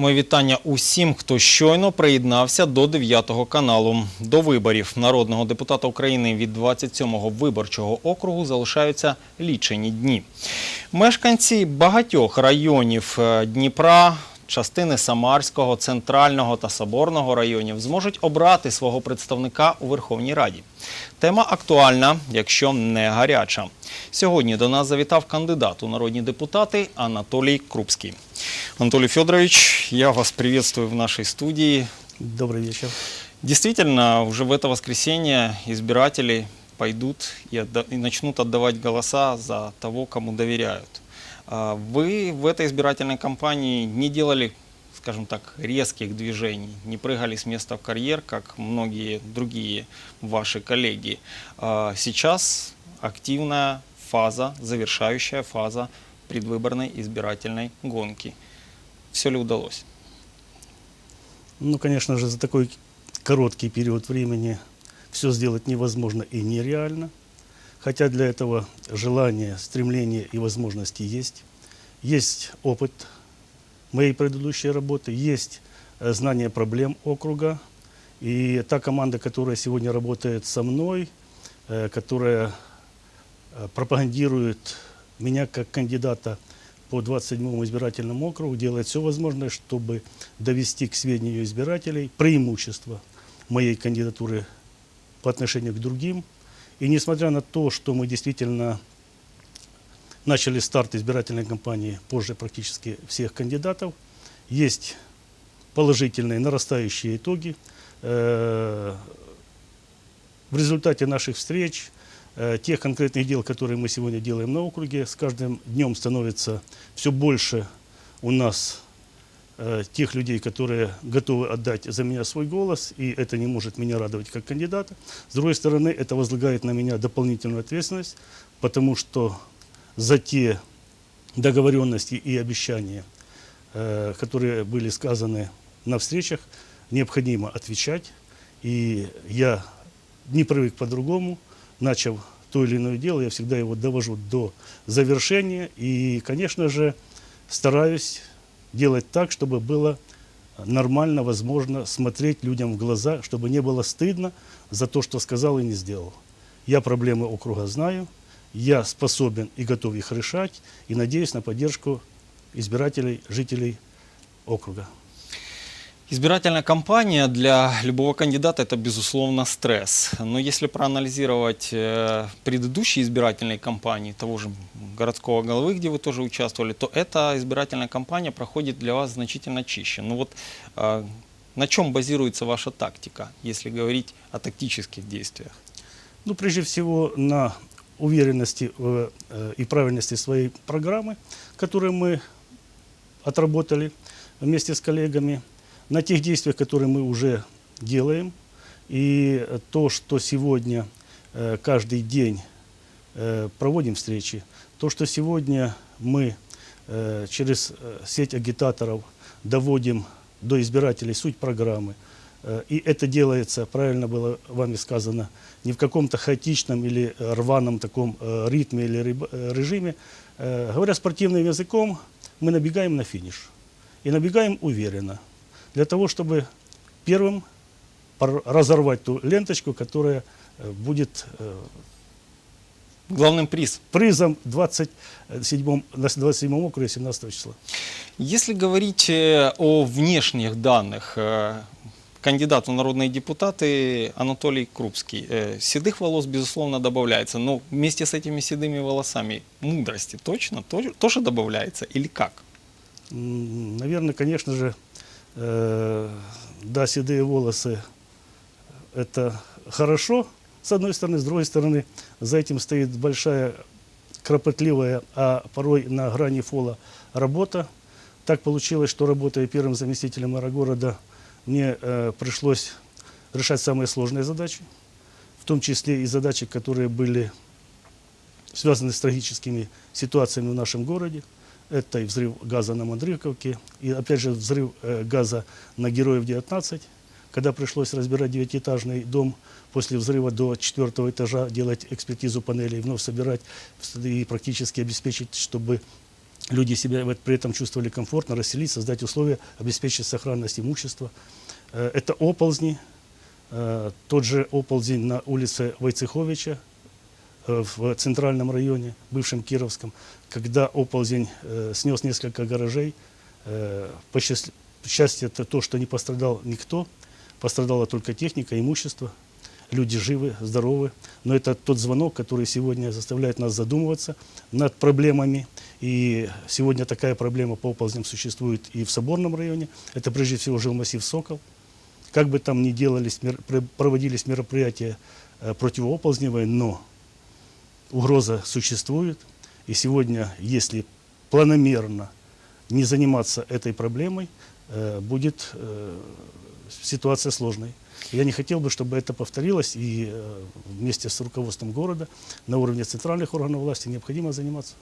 Моє вітання усім, хто щойно приєднався до 9 каналу. До виборів народного депутата України від 27-го виборчого округу залишаються лічені дні. Мешканці багатьох районів е, Дніпра, частини Самарського, Центрального та Соборного районів зможуть обрати свого представника у Верховній Раді. Тема актуальна, якщо не гаряча. Сьогодні до нас завітав кандидат у народні депутати Анатолій Крупський. Анатолий Федорович, я вас приветствую в нашей студии. Добрый вечер. Действительно, уже в это воскресенье избиратели пойдут и, отда- и начнут отдавать голоса за того, кому доверяют. А Вы в этой избирательной кампании не делали, скажем так, резких движений, не прыгали с места в карьер, как многие другие ваши коллеги. А Сейчас активная фаза, завершающая фаза предвыборной избирательной гонки. Все ли удалось? Ну, конечно же, за такой короткий период времени все сделать невозможно и нереально. Хотя для этого желание, стремление и возможности есть. Есть опыт моей предыдущей работы, есть э, знание проблем округа. И та команда, которая сегодня работает со мной, э, которая э, пропагандирует меня как кандидата по 27-му избирательному округу, делает все возможное, чтобы довести к сведению избирателей преимущество моей кандидатуры по отношению к другим. И несмотря на то, что мы действительно начали старт избирательной кампании позже практически всех кандидатов, есть положительные нарастающие итоги. Э, В результате наших встреч, э, тех конкретных дел, которые мы сегодня делаем на округе, с каждым днем становится все больше у нас э, тех людей, которые готовы отдать за меня свой голос, и это не может меня радовать как кандидата. С другой стороны, это возлагает на меня дополнительную ответственность, потому что за те договоренности и обещания, э, которые были сказаны на встречах, необходимо отвечать. И я не привык по-другому, начав то или иное дело, я всегда его довожу до завершения. И, конечно же, стараюсь делать так, чтобы было нормально, возможно, смотреть людям в глаза, чтобы не было стыдно за то, что сказал и не сделал. Я проблемы округа знаю, я способен и готов их решать, и надеюсь на поддержку избирателей, жителей округа. Избирательная кампания для любого кандидата это, безусловно, стресс. Но если проанализировать э, предыдущие избирательные кампании того же городского головы, где вы тоже участвовали, то эта избирательная кампания проходит для вас значительно чище. Ну вот э, на чем базируется ваша тактика, если говорить о тактических действиях? Ну, прежде всего, на уверенности э, и правильности своей программы, которую мы отработали вместе с коллегами, на тех действиях, которые мы уже делаем, и то, что сегодня э, каждый день э, проводим встречи, то, что сегодня мы э, через сеть агитаторов доводим до избирателей суть программы, И это делается, правильно было вами сказано, не в каком-то хаотичном или рваном таком ритме или режиме. Говоря спортивным языком, мы набегаем на финиш. И набегаем уверенно. Для того, чтобы первым разорвать ту ленточку, которая э, будет э, Главным приз призом 27 на 27 округе 17 числа. Если говорить э, о внешних данных, кандидат в народные депутаты Анатолий Крупский, седых волос, безусловно, добавляется, но вместе с этими седыми волосами мудрости точно тоже, тоже добавляется или как? Наверное, конечно же, да, седые волосы – это хорошо, с одной стороны. С другой стороны, за этим стоит большая, кропотливая, а порой на грани фола работа. Так получилось, что работая первым заместителем мэра города, мне э, пришлось решать самые сложные задачи, в том числе и задачи, которые были связаны с трагическими ситуациями в нашем городе. Это и взрыв газа на Мандрыковке, и опять же взрыв э, газа на Героев 19, когда пришлось разбирать девятиэтажный дом после взрыва до четвертого этажа, делать экспертизу панелей, вновь собирать и практически обеспечить, чтобы люди себя при этом чувствовали комфортно, расселить, создать условия, обеспечить сохранность имущества. Э, Это оползни, Э, тот же оползень на улице Войцеховича в центральном районе, бывшем Кировском, когда оползень э, снес несколько гаражей. Э, По счаст- счастью, это то, что не пострадал никто, пострадала только техника, имущество. Люди живы, здоровы. Но это тот звонок, который сегодня заставляет нас задумываться над проблемами. И сегодня такая проблема по оползням существует и в Соборном районе. Это прежде всего жилмассив «Сокол». Как бы там ни делались, проводились мероприятия э, противооползневые, но угроза существует. И сегодня, если планомерно не заниматься этой проблемой, э, будет э, ситуация сложной. Я не хотел бы, чтобы это повторилось, и э, вместе с руководством города на уровне центральных органов власти необходимо заниматься.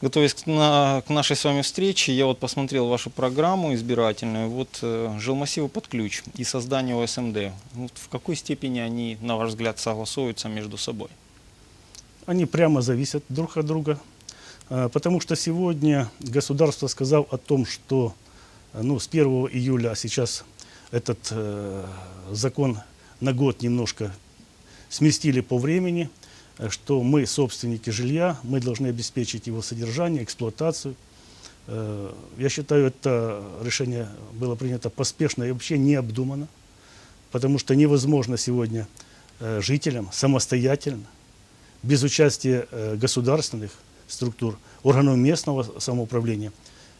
Готовясь к, на- к нашей с вами встрече, я вот посмотрел вашу программу избирательную. Вот э, жилмассивы под ключ и создание ОСМД. Вот в какой степени они, на ваш взгляд, согласуются между собой? Они прямо зависят друг от друга. А, Потому что сегодня государство сказал о том, что э, ну, с 1 июля, а сейчас этот э, закон на год немножко сместили по времени, э, что мы собственники жилья, мы должны обеспечить его содержание, эксплуатацию. Э, Я считаю, это решение было принято поспешно и вообще необдуманно, потому что невозможно сегодня э, жителям самостоятельно без участия э, государственных структур, органов местного самоуправления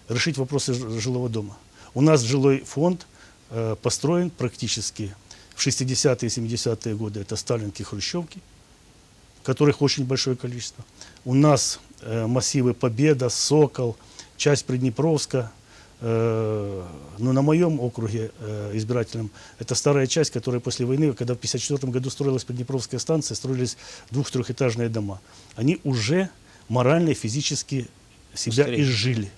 решить вопросы жилого дома. У нас жилой фонд э, построен практически в 60-е и 70-е годы. Это сталинки, хрущевки, которых очень большое количество. У нас э, массивы Победа, Сокол, часть Приднепровска. Э, но на моем округе э, избирательном это старая часть, которая после войны, когда в 1954 году строилась Приднепровская станция, строились двух-трехэтажные дома. Они уже морально и физически себя Устарели. изжили.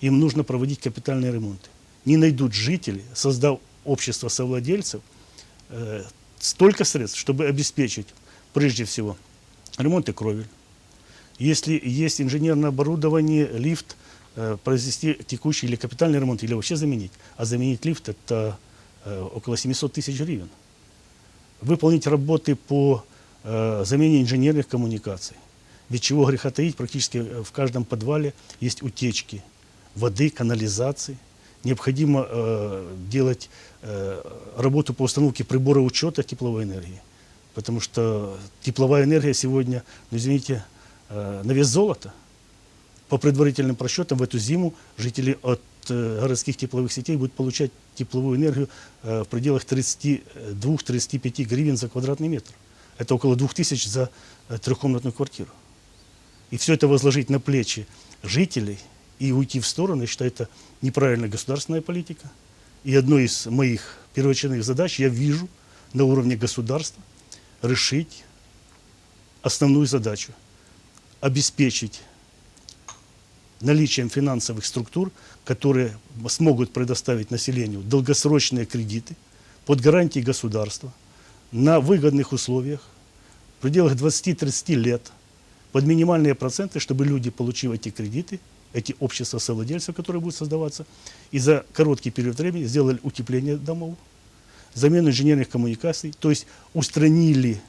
Им нужно проводить капитальные ремонты. Не найдут жители, создав общество совладельцев, э, столько средств, чтобы обеспечить, прежде всего, ремонт и кровель. Если есть инженерное оборудование, лифт, произвести текущий или капитальный ремонт, или вообще заменить. А заменить лифт – это э, около 700 тысяч гривен. Выполнить работы по э, замене инженерных коммуникаций. Ведь чего греха таить, практически э, в каждом подвале есть утечки воды, канализации. Необходимо э, делать э, работу по установке прибора учета тепловой энергии. Потому что тепловая энергия сегодня, ну извините, э, на вес золота. По предварительным просчетам в эту зиму жители от э, городских тепловых сетей будут получать тепловую энергию э, в пределах 32-35 гривен за квадратный метр. Это около 2000 за э, трехкомнатную квартиру. И все это возложить на плечи жителей и уйти в сторону, я считаю, это неправильная государственная политика. И одной из моих первоочередных задач я вижу на уровне государства решить основную задачу – обеспечить наличием финансовых структур, которые смогут предоставить населению долгосрочные кредиты под гарантией государства на выгодных условиях в пределах 20-30 лет под минимальные проценты, чтобы люди, получив эти кредиты, эти общества совладельцев, которые будут создаваться, и за короткий период времени сделали утепление домов, замену инженерных коммуникаций, то есть устранили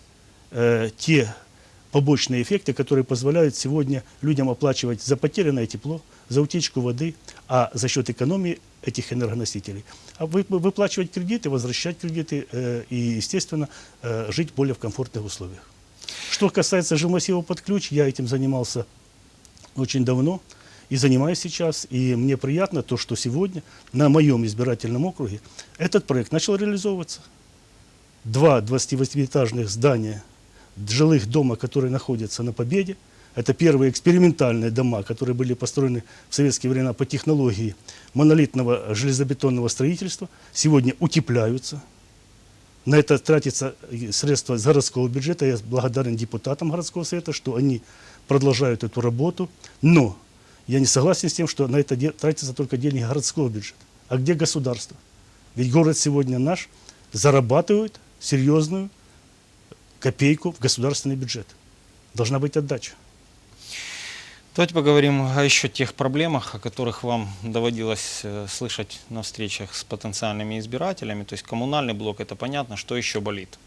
э, те побочные эффекты, которые позволяют сегодня людям оплачивать за потерянное тепло, за утечку воды, а за счет экономии этих энергоносителей. А вы, выплачивать кредиты, возвращать кредиты э, и, естественно, э, жить более в комфортных условиях. Что касается жилмассива под ключ, я этим занимался очень давно и занимаюсь сейчас. И мне приятно то, что сегодня на моем избирательном округе этот проект начал реализовываться. Два 28-этажных здания жилых дома, которые находятся на Победе. Это первые экспериментальные дома, которые были построены в советские времена по технологии монолитного железобетонного строительства. Сегодня утепляются. На это тратятся средства из городского бюджета. Я благодарен депутатам городского совета, что они продолжают эту работу. Но я не согласен с тем, что на это тратятся только деньги городского бюджета. А где государство? Ведь город сегодня наш зарабатывает серьезную копейку в государственный бюджет. Должна быть отдача. Давайте поговорим о еще тех проблемах, о которых вам доводилось э, слышать на встречах с потенциальными избирателями. То есть коммунальный блок, это понятно, что еще болит.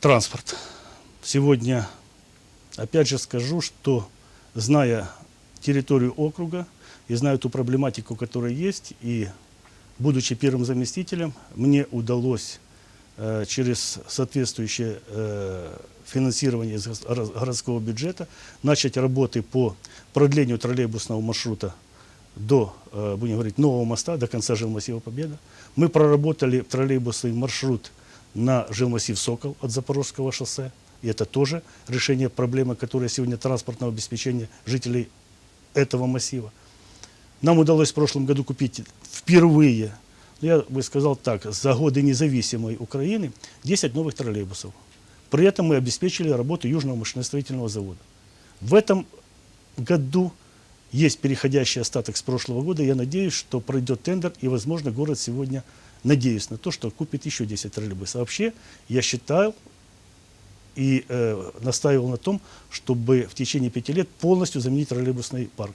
Транспорт. Сегодня, опять же скажу, что зная территорию округа и зная ту проблематику, которая есть, и будучи первым заместителем, мне удалось через соответствующее э, финансирование из городского бюджета начать работы по продлению троллейбусного маршрута до, э, будем говорить, нового моста, до конца жилмассива Победа. Мы проработали троллейбусный маршрут на жилмассив Сокол от Запорожского шоссе. И это тоже решение проблемы, которая сегодня транспортного обеспечения жителей этого массива. Нам удалось в прошлом году купить впервые, я бы сказал так, за годы независимой Украины 10 новых троллейбусов. При этом мы обеспечили работу Южного машиностроительного завода. В этом году есть переходящий остаток с прошлого года. Я надеюсь, что пройдет тендер, и, возможно, город сегодня, надеюсь на то, что купит еще 10 троллейбусов. Вообще, я считаю и э, настаивал на том, чтобы в течение пяти лет полностью заменить троллейбусный парк.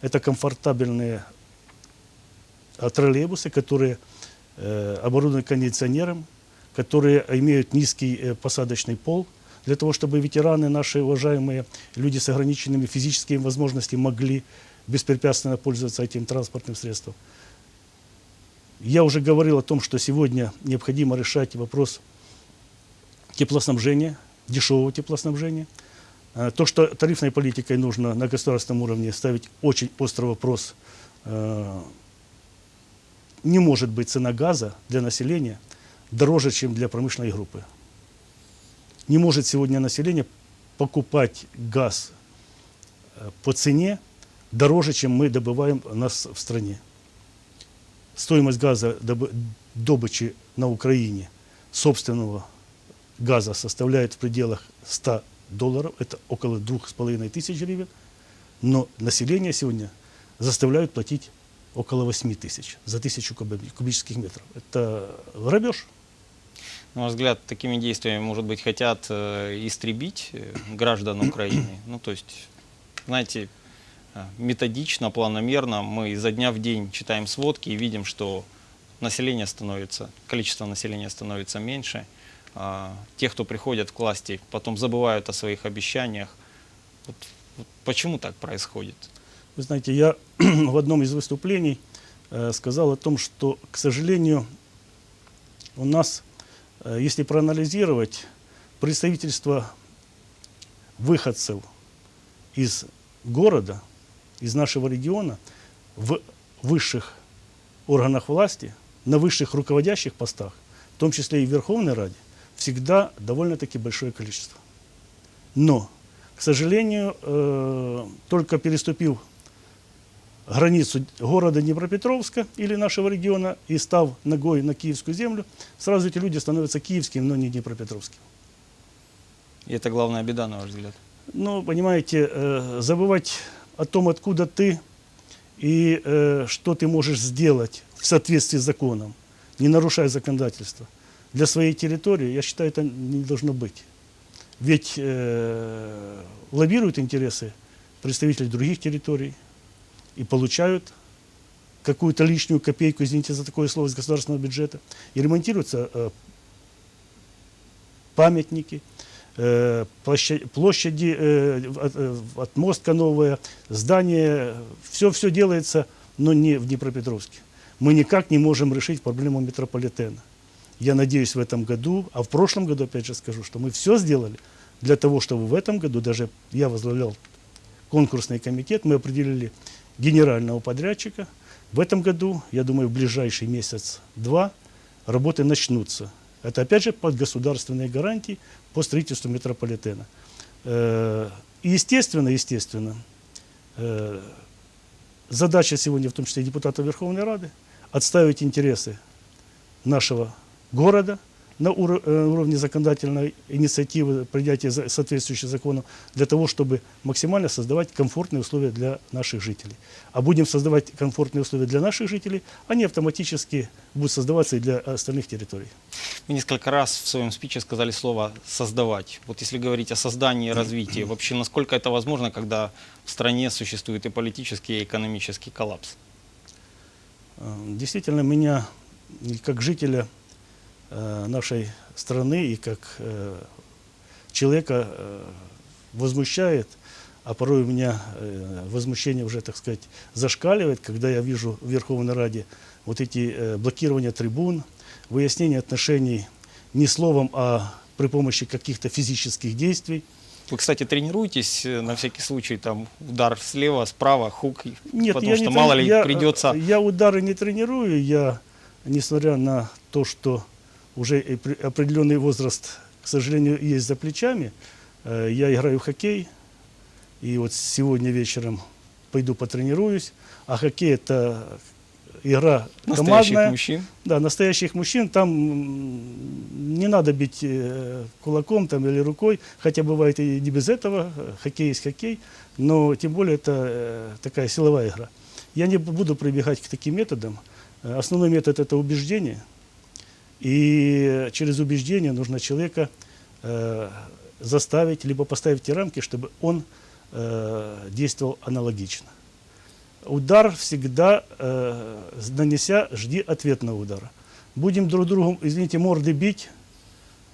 Это комфортабельные а, троллейбусы, которые э, оборудованы кондиционером, которые имеют низкий э, посадочный пол, для того, чтобы ветераны, наши уважаемые люди с ограниченными физическими возможностями могли беспрепятственно пользоваться этим транспортным средством. Я уже говорил о том, что сегодня необходимо решать вопрос теплоснабжения, дешевого теплоснабжения. Э, То, что тарифной политикой нужно на государственном уровне ставить очень острый вопрос. Не может быть цена газа для населения дороже, чем для промышленной группы. Не может сегодня население покупать газ э, по цене дороже, чем мы добываем нас в стране. Стоимость газа добы- добычи на Украине собственного газа составляет в пределах 100 долларов, это около 2,5 тысяч гривен, но население сегодня заставляют платить около 8 тысяч за тысячу куб- кубических метров. Это грабеж. На ваш взгляд, такими действиями, может быть, хотят э, истребить э, граждан Украины? Ну, то есть, знаете, э, методично, планомерно мы изо дня в день читаем сводки и видим, что население становится, количество населения становится меньше. А те, кто приходят к власти, потом забывают о своих обещаниях. Вот, вот почему так происходит? Вы знаете, я в одном из выступлений э, сказал о том, что, к сожалению, у нас, э, если проанализировать, представительство выходцев из города, из нашего региона в высших органах власти, на высших руководящих постах, в том числе и в Верховной Раде, всегда довольно-таки большое количество. Но, к сожалению, э, только переступив границу города Днепропетровска или нашего региона и став ногой на киевскую землю, сразу эти люди становятся киевскими, но не днепропетровскими. И это главная беда, на ваш взгляд. Ну, понимаете, э, забывать о том, откуда ты и э, что ты можешь сделать в соответствии с законом, не нарушая законодательство, для своей территории, я считаю, это не должно быть. Ведь э, лоббируют интересы представителей других территорий и получают какую-то лишнюю копейку, извините за такое слово, из государственного бюджета. И ремонтируются э, памятники, э, площа- площади, э, от- э, отмостка новая, здание, все-все делается, но не в Днепропетровске. Мы никак не можем решить проблему метрополитена. Я надеюсь в этом году, а в прошлом году, опять же скажу, что мы все сделали для того, чтобы в этом году, даже я возглавлял конкурсный комитет, мы определили генерального подрядчика. В этом году, я думаю, в ближайший месяц-два работы начнутся. Это опять же под государственные гарантии по строительству метрополитена. Э, И естественно, естественно, э, задача сегодня, в том числе и депутата Верховной Рады, отставить интересы нашего города, на э, уровне законодательной инициативы, принятия соответствующих законов, для того, чтобы максимально создавать комфортные условия для наших жителей. А будем создавать комфортные условия для наших жителей, они автоматически будут создаваться и для остальных территорий. Вы несколько раз в своем спиче сказали слово «создавать». Вот если говорить о создании и развитии, вообще насколько это возможно, когда в стране существует и политический, и экономический коллапс? Э, Действительно, меня, как жителя нашей страны и как э, человека э, возмущает, а порой у меня э, возмущение уже, так сказать, зашкаливает, когда я вижу в Верховной Раде вот эти э, блокирования трибун, выяснение отношений не словом, а при помощи каких-то физических действий. Вы, кстати, тренируетесь э, на всякий случай, там удар слева, справа, хук, Нет, потому я что не мало трени- ли я, э, придется... Я удары не тренирую, я, несмотря на то, что уже определенный возраст, к сожалению, есть за плечами, э, я играю в хоккей, и вот сегодня вечером пойду потренируюсь, а хоккей это игра Настоящих командная. мужчин. Да, настоящих мужчин там не надо бить э, кулаком там, или рукой, хотя бывает и не без этого, хоккей есть хоккей, но тем более это э, такая силовая игра. Я не буду прибегать к таким методам. Основной метод это убеждение, и через убеждение нужно человека э, заставить, либо поставить те рамки, чтобы он э, действовал аналогично. Удар всегда, э, нанеся, жди ответного удара. Будем друг другу, извините, морды бить,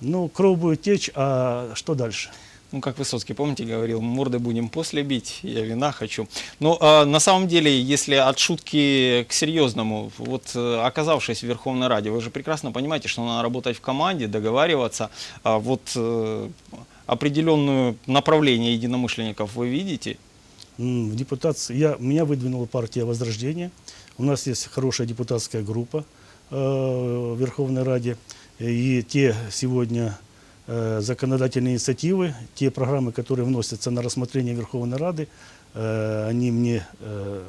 ну, кровь будет течь, а что дальше? Ну, как Высоцкий, помните, говорил, морды будем после бить, я вина хочу. Но а, на самом деле, если от шутки к серьезному, вот э, оказавшись в Верховной Раде, вы же прекрасно понимаете, что надо работать в команде, договариваться. А вот э, определенное направление единомышленников вы видите? В депутации я, меня выдвинула партия Возрождения. У нас есть хорошая депутатская группа э, в Верховной Раде. И те сегодня э, законодательные инициативы, те программы, которые вносятся на рассмотрение Верховной Рады, э, они мне э,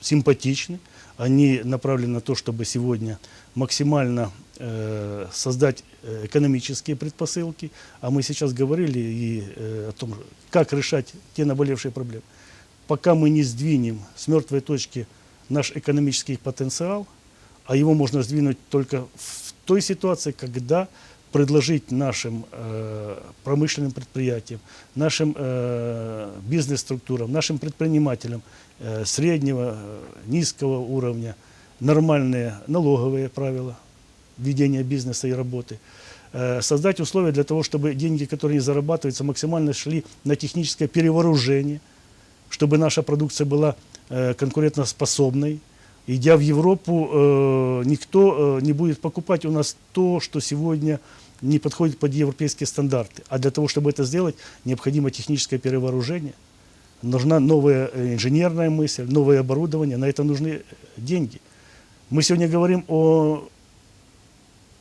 симпатичны. Они направлены на то, чтобы сегодня максимально э, создать экономические предпосылки. А мы сейчас говорили и о том, как решать те наболевшие проблемы. Пока мы не сдвинем с мертвой точки наш экономический потенциал, а его можно сдвинуть только в той ситуации, когда предложить нашим э, промышленным предприятиям, нашим э, бизнес-структурам, нашим предпринимателям э, среднего, э, низкого уровня нормальные налоговые правила ведения бизнеса и работы, э, создать условия для того, чтобы деньги, которые не зарабатываются, максимально шли на техническое перевооружение, чтобы наша продукция была э, конкурентоспособной. Идя в Европу, э, никто э, не будет покупать у нас то, что сегодня не подходит под европейские стандарты. А для того, чтобы это сделать, необходимо техническое перевооружение. Нужна новая инженерная мысль, новое оборудование. На это нужны деньги. Мы сегодня говорим о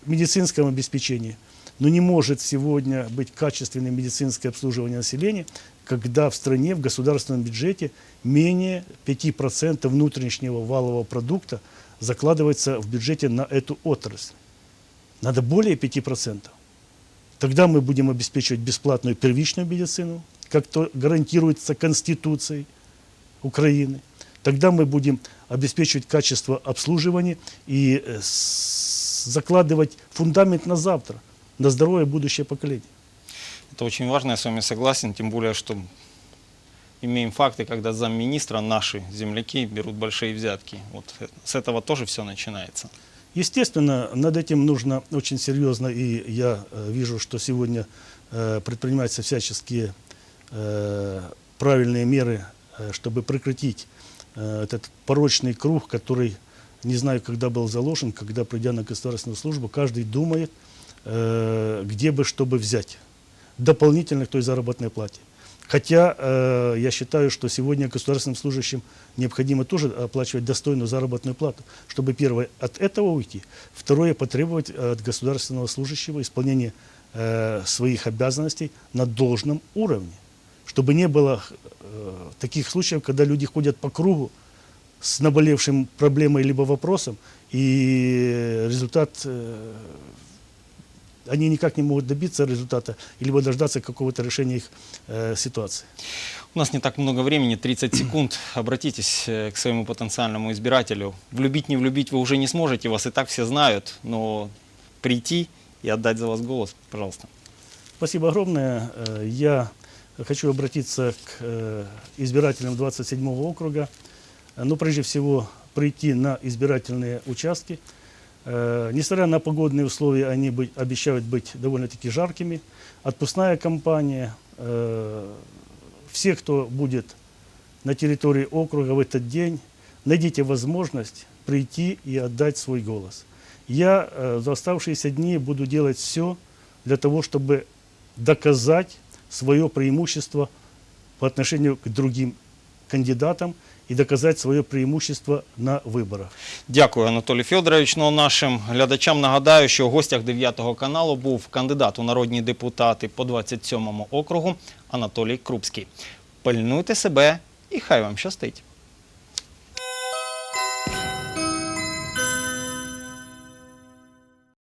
медицинском обеспечении. Но не может сегодня быть качественное медицинское обслуживание населения, когда в стране, в государственном бюджете менее 5% внутреннего валового продукта закладывается в бюджете на эту отрасль. Надо более 5%. Тогда мы будем обеспечивать бесплатную первичную медицину, как то гарантируется Конституцией Украины. Тогда мы будем обеспечивать качество обслуживания и э, закладывать фундамент на завтра, на здоровое будущее поколение. Это очень важно, я с вами согласен, тем более, что имеем факты, когда замминистра наши земляки берут большие взятки. Вот с этого тоже все начинается. Естественно, над этим нужно очень серьезно, и я э, вижу, что сегодня э, предпринимаются всяческие э, правильные меры, чтобы прекратить этот порочный круг, который, не знаю, когда был заложен, когда, придя на государственную службу, каждый думает, где бы, чтобы взять дополнительно к той заработной плате. Хотя э, я считаю, что сегодня государственным служащим необходимо тоже оплачивать достойную заработную плату, чтобы первое от этого уйти, второе потребовать от государственного служащего исполнения э, своих обязанностей на должном уровне, чтобы не было э, таких случаев, когда люди ходят по кругу с наболевшим проблемой либо вопросом, и результат э, они никак не могут добиться результата, либо дождаться какого-то решения их э, ситуации. У нас не так много времени, 30 секунд. Обратитесь э, к своему потенциальному избирателю. Влюбить, не влюбить вы уже не сможете, вас и так все знают, но прийти и отдать за вас голос, пожалуйста. Спасибо огромное. Э, Я хочу обратиться к э, избирателям 27 округа. Э, Ну, прежде всего, прийти на избирательные участки. Э, Несмотря на погодные условия, они быть- обещают быть довольно-таки жаркими. Отпускная кампания. Э, Все, кто будет на территории округа в этот день, найдите возможность прийти и отдать свой голос. Я э, за оставшиеся дни буду делать все для того, чтобы доказать свое преимущество по отношению к другим кандидатам и доказать свое преимущество на виборах. Дякую, Анатолій Федорович. Ну, нашим глядачам нагадаю, що у гостях 9 каналу був кандидат у народні депутати по 27 округу Анатолій Крупський. Пильнуйте себе і хай вам щастить.